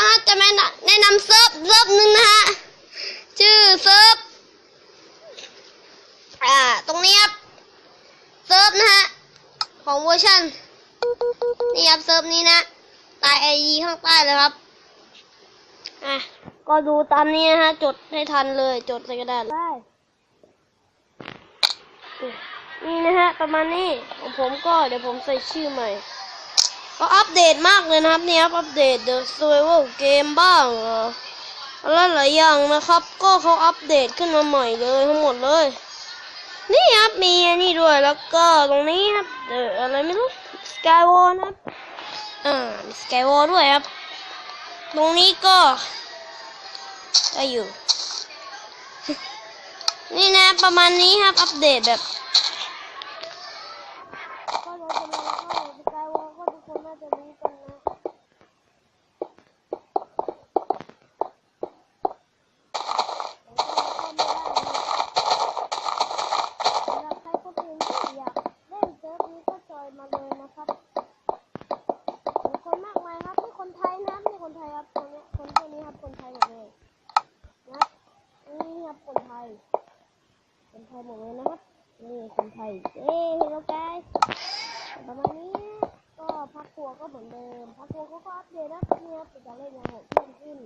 นี้ก็ฮะจะแนะนำแนะนำเซิร์ฟเซิร์ฟหนึ่งนะฮะชื่อเซิร์ฟอ่าตรงนี้ครับเซิร์ฟนะฮะของเวอร์ชันนี่ครับเซิร์ฟนี้นะใตายไอยีข้างใต้เลยครับอะก็ดูตามนี้นะฮะจดให้ทันเลยจดใส่กระดาษได้นี่นะฮะประมาณนี้ของผมก็เดี๋ยวผมใส่ชื่อใหม่ ก็อัปเดตมากเลยนะครับเนี่ยครับอัปเดต The Survival Game บ้างแล้วหลายอย่างนะครับ ก็เขาอัปเดตขึ้นมาใหม่เลยทั้งหมดเลย นี่ครับมีอันนี่ด้วยแล้วก็ตรงนี้ครับเอออะไรไม่รู้ Skywall นะครับอ่า Skywall ด้วยครับ ตรงนี้ก็ได้อยู่ นี่นะประมาณนี้ครับอัปเดตแบบ ก็เราจะมาเข้าสกายวอล์กก็ทุกคนน่าจะรู้กันนะสำหรับใครคนอื่นที่อยากเล่นเซิร์ฟนี้ก็จอยมาเลยนะครับมีคนมากมายครับนี่คนไทยนะครับนี่คนไทยครับคนเนี้ยคนพวกนี้ครับคนไทยหมดเลยนะครับ ครับ คนไทย คนไทยหมดเลยนะครับ นี่คนไทย เอ้เฮลโลไกประมาณนี้ ก็พักครัวก็เหมือนเดิม พักครัวเขาก็อัปเดตนะเนี่ยจะเล่นยังไงเพิ่มขึ้น